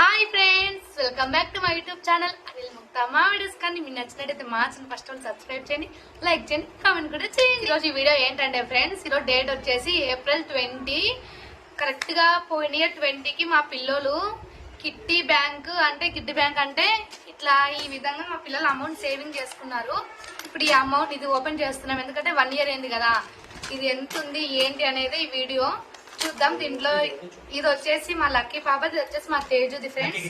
Hi friends welcome back to my YouTube channel Anil Mukta మా videos కానీ మీకు నచ్చినట్టయితే మా ఛానల్ ఫస్ట్ ఆల్ సబ్స్క్రైబ్ చేయండి లైక్ చేయండి కామెంట్ కూడా చేయండి. ఈరోజు ఈ వీడియో ఏంటంటే ఫ్రెండ్స్ ఈరోజు డేట్ వచ్చేసి ఏప్రిల్ ట్వంటీ కరెక్ట్గా పోయిన ఇయర్ ట్వంటీకి మా పిల్లలు కిట్టి బ్యాంక్ అంటే కిట్టి బ్యాంక్ అంటే ఇట్లా ఈ విధంగా మా పిల్లలు అమౌంట్ సేవింగ్ చేసుకున్నారు. ఇప్పుడు ఈ అమౌంట్ ఇది ఓపెన్ చేస్తున్నాం. ఎందుకంటే వన్ ఇయర్ అయింది కదా. ఇది ఎంత ఉంది ఏంటి అనేది ఈ వీడియో చూద్దాం దీంట్లో ఇది వచ్చేసి మా లక్కీ పాప ఇది వచ్చేసి మా తేజుది ఫ్రెండ్స్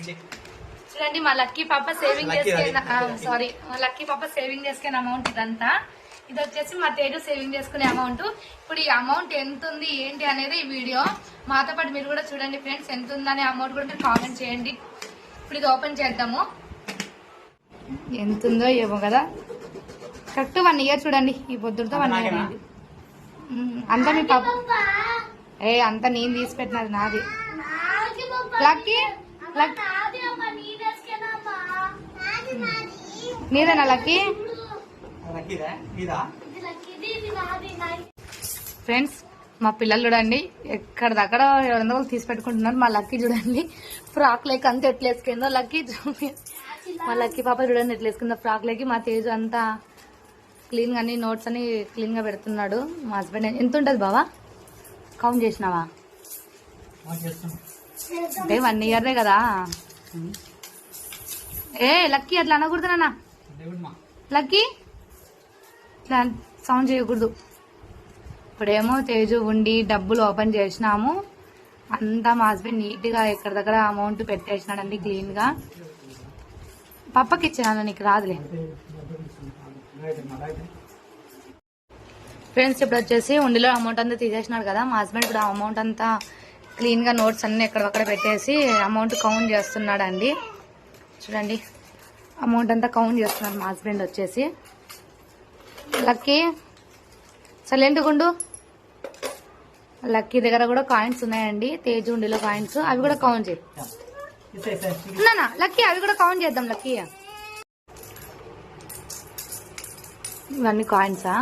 చూడండి మా లక్కీ పాప సేవింగ్ చేసుకున్న. సారీ మా లక్కీ పాప సేవింగ్ చేసుకునే అమౌంట్ ఇదంతా. ఇది వచ్చేసి మా తేజు సేవింగ్ చేసుకునే అమౌంట్ ఇప్పుడు ఈ అమౌంట్ ఎంత ఉంది ఏంటి అనేది ఈ వీడియో. మాతో పాటు మీరు కూడా చూడండి ఫ్రెండ్స్ ఎంత ఉందనే అమౌంట్ కూడా మీరు కామెంట్ చేయండి. ఇప్పుడు ఇది ఓపెన్ చేద్దాము. ఎంత ఉందో ఏమో కదా. కరెక్ట్ వన్ ఇయర్ చూడండి ఈ పొద్దుతో వన్ ఇయర్ అంతా మీ పాప ఏ అంతా నేను తీసి పెట్టినది నాది. లక్కీ నీదేనా లక్కీ? లక్కీదా? నీదా? ఫ్రెండ్స్ మా పిల్లలు చూడండి ఎక్కడిదక్కడ ఎవరి వాళ్ళు తీసి పెట్టుకుంటున్నారు మా లక్కీ చూడండి. ఫ్రాక్ లేక అంతా ఎట్లా వేసుకుందో లక్కీ చూడండి. మా లక్కీ పాప చూడండి ఎట్లా వేసుకుందో ఫ్రాక్ లేకి మా తేజు అంతా క్లీన్గా అన్ని నోట్స్ అని క్లీన్గా పెడుతున్నాడు. మా హస్బెండ్ ఎంత ఉంటుంది బావా? కౌంట్ చేసినావా? అంటే వన్ ఇయర్దే కదా. ఏ లక్కీ అట్లా అనకూడదు నాన్న. లక్కీ ఇట్లా సౌండ్ చేయకూడదు. ఇప్పుడేమో తేజు ఉండి డబ్బులు ఓపెన్ చేసినాము. అంతా మా హస్బెండ్ నీట్గా ఎక్కడ దగ్గర అమౌంట్ పెట్టేసినాడండి క్లీన్గా పప్పకి ఇచ్చినాను నీకు రాదులే. ఫ్రెండ్స్ ఇప్పుడు వచ్చేసి ఉండిలో అమౌంట్ అంతా తీసేసినాడు కదా మా హస్బెండ్ ఇప్పుడు ఆ అమౌంట్ అంతా క్లీన్గా నోట్స్ అన్ని ఎక్కడొక్కడ పెట్టేసి అమౌంట్ కౌంట్ చేస్తున్నాడు అండి చూడండి అమౌంట్ అంతా కౌంట్ చేస్తున్నాడు మా హస్బెండ్ వచ్చేసి. లక్కీ సైలెంట్ గుండు లక్కీ దగ్గర కూడా కాయిన్స్ ఉన్నాయండి తేజు ఉండిలో కాయిన్స్ అవి కూడా కౌంట్ నానా లక్కీ అవి కూడా కౌంట్ చేద్దాం లక్కీ. ఇవన్నీ కాయిన్సా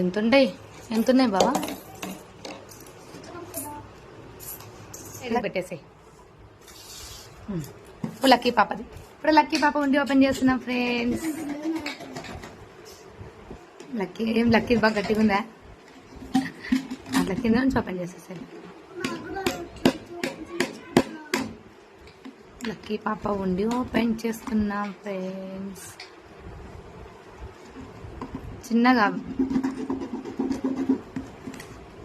ఎంత ఉంటాయి ఎంత ఉన్నాయి బావా? ఇది పెట్టేసాయి. ఇప్పుడు లక్కీ పాపది. ఇప్పుడు లక్కీ పాప ఉండి ఓపెన్ చేస్తున్నాం ఫ్రెండ్స్. లక్కీ ఏం లక్కీ బాగా గట్టిగా ఉందా? అట్లా కింద నుంచి ఓపెన్ చేసేసాయి. లక్కీ పాప ఉండి ఓపెన్ చేసుకున్నాం ఫ్రెండ్స్. చిన్నగా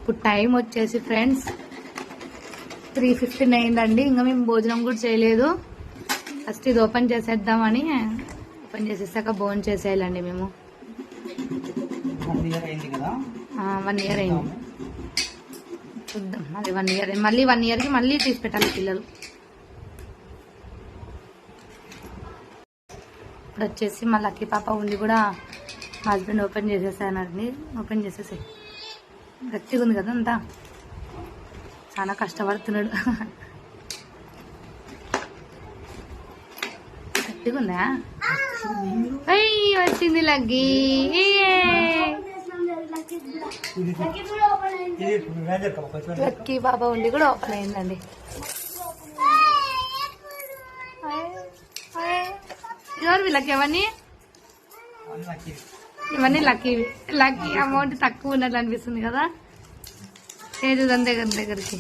ఇప్పుడు టైం వచ్చేసి ఫ్రెండ్స్ త్రీ ఫిఫ్టీన్ అయిందండి ఇంకా మేము భోజనం కూడా చేయలేదు. ఫస్ట్ ఇది ఓపెన్ చేసేద్దామని ఓపెన్ చేసేసాక భోజనం చేసేయాలండి మేము. వన్ ఇయర్ అయింది కదా? వన్ ఇయర్ అయింది. చూద్దాం. అది వన్ ఇయర్ మళ్ళీ వన్ ఇయర్కి మళ్ళీ తీసి పెట్టాలి పిల్లలు. ఇప్పుడు వచ్చేసి మా లక్కీ పాప ఉండి కూడా మా హస్బెండ్ ఓపెన్ చేసేసానండి. ఓపెన్ చేసేసాయి. గట్టిగా ఉంది కదా అంతా. చాలా కష్టపడుతున్నాడు. గట్టిగా ఉందా అయ్యి వచ్చింది లగ్గి ఇది రేంజర్ కదా కొంచెం లక్కీ బాబా ఉండి కూడా ఓపెన్ అయిందండి. ఎవరు లక్కీ? అవన్నీ అన్ని లక్కీ. ఇవన్నీ లక్కీ లక్కీ అమౌంట్ తక్కువ ఉన్నట్లు అనిపిస్తుంది కదా? లేదు దాని దగ్గర దగ్గరికి.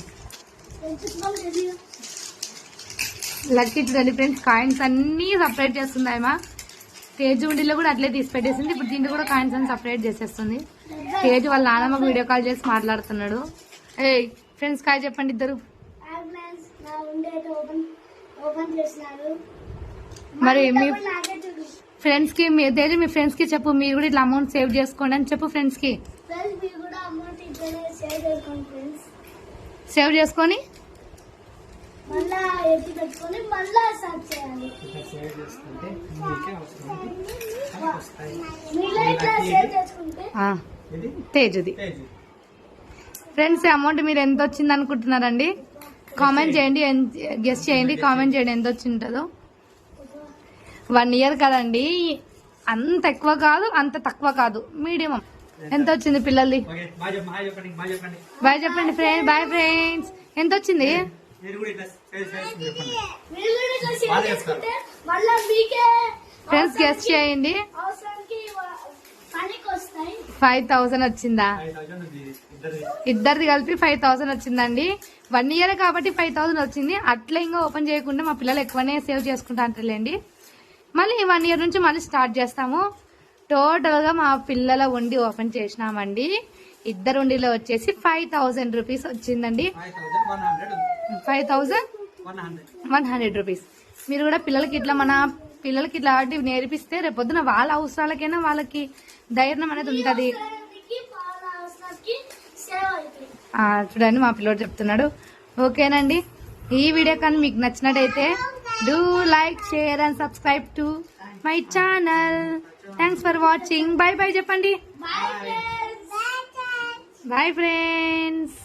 లక్కీ చూడండి ఫ్రెండ్స్ కాయిన్స్ అన్ని సపరేట్ చేస్తుంది మా. తేజు ఉండిలో కూడా అట్లే తీసి పెట్టేసింది. ఇప్పుడు దీంట్లో కూడా కాయిన్స్ అన్ని సపరేట్ చేసేస్తుంది. తేజు వాళ్ళ నాన్నమ్మకు వీడియో కాల్ చేసి మాట్లాడుతున్నాడు. ఏ ఫ్రెండ్స్ కాయ్ చెప్పండి ఇద్దరు. మరి మీ నాకే చూడు ఫ్రెండ్స్కి మీ తేజు మీ ఫ్రెండ్స్కి చెప్పు మీరు కూడా ఇట్లా అమౌంట్ సేవ్ చేసుకోండి అని చెప్పు ఫ్రెండ్స్కి ఫ్రెండ్స్ మీరు కూడా అమౌంట్ ఇద్దరే సేవ్ చేసుకోండి ఫ్రెండ్స్. సేవ్ చేసుకొని? తేజుది. ఫ్రెండ్స్ అమౌంట్ మీరు ఎంత వచ్చింది అనుకుంటున్నారండి కామెంట్ చేయండి గెస్ట్ చేయండి కామెంట్ చేయండి. ఎంత వచ్చి ఉంటుందో వన్ ఇయర్ కదండి. అంత ఎక్కువ కాదు అంత తక్కువ కాదు. మీడియం. ఎంత వచ్చింది పిల్లల్ది? బాయ్ చెప్పండి చెప్పండి బాయ్ ఫ్రెండ్స్ ఎంత వచ్చింది? ఫ్రెండ్స్ గెస్ట్ చేయండి. ఫైవ్ థౌసండ్ వచ్చిందా? ఇద్దరిది. ఇద్దరిది కలిపి ఫైవ్ థౌసండ్ వచ్చిందండి. వన్ ఇయర్ కాబట్టి ఫైవ్ థౌసండ్ వచ్చింది. అట్లా ఇంకా ఓపెన్ చేయకుండా మా పిల్లలు ఎక్కువనే సేవ్ చేసుకుంటా అంటారులేండి మళ్ళీ వన్ ఇయర్ నుంచి మళ్ళీ స్టార్ట్ చేస్తాము. టోటల్గా మా పిల్లల ఉండి ఓపెన్ చేసినామండి. ఇద్దరు ఉండిలో వచ్చేసి ఫైవ్ థౌజండ్ రూపీస్ వచ్చిందండి. Five thousand one hundred five one hundred rupees మీరు కూడా పిల్లలకి ఇట్లా మన పిల్లలకి ఇట్లాంటివి నేర్పిస్తే రేపొద్దున వాళ్ళ అవసరాలకైనా వాళ్ళకి ధైర్యం అనేది ఉంటుంది. చూడండి మా పిల్లోడు చెప్తున్నాడు. ఓకేనండి. ఈ వీడియో కానీ మీకు నచ్చినట్టయితే do like share and subscribe to my channel thanks for watching bye bye చెప్పండి బాయ్ ఫ్రెండ్స్